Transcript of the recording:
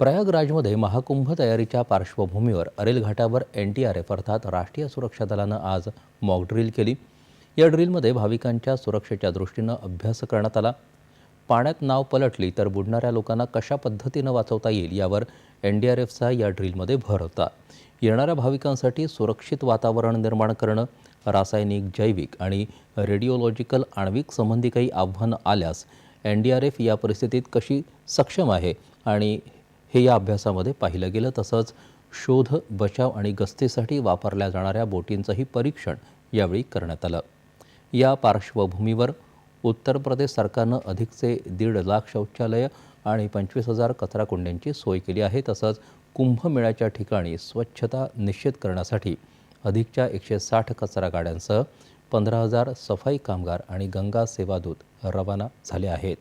प्रयागराजमध्ये महाकुंभ तयारीच्या पार्श्वभूमीवर अरेल घाटावर एन डी आर एफ अर्थात राष्ट्रीय सुरक्षा दलानं आज मॉक ड्रिल केली. या ड्रिलमध्ये भाविकांच्या सुरक्षेच्या दृष्टीनं अभ्यास करण्यात आला. पाण्यात नाव पलटली तर बुडणाऱ्या लोकांना कशा पद्धतीनं वाचवता येईल यावर एन डी आर एफचा या ड्रिलमध्ये भर होता. येणाऱ्या भाविकांसाठी सुरक्षित वातावरण निर्माण करणं रासायनिक जैविक आणि रेडिओलॉजिकल आण्विक संबंधी काही आव्हानं आल्यास एन डी आर एफ या परिस्थितीत कशी सक्षम आहे आणि हे या अभ्यासामध्ये पाहिलं गेलं. तसंच शोध बचाव आणि गस्तीसाठी वापरल्या जाणाऱ्या बोटींचंही परीक्षण यावेळी करण्यात आलं. या पार्श्वभूमीवर उत्तर प्रदेश सरकारनं अधिकचे दीड लाख शौचालयं आणि पंचवीस हजार कचरा कुंड्यांची सोय केली आहे. तसंच कुंभमेळ्याच्या ठिकाणी स्वच्छता निश्चित करण्यासाठी अधिकच्या एकशे साठ कचरा गाड्यांसह पंधरा हजार सफाई कामगार आणि गंगा सेवादूत रवाना झाले आहेत.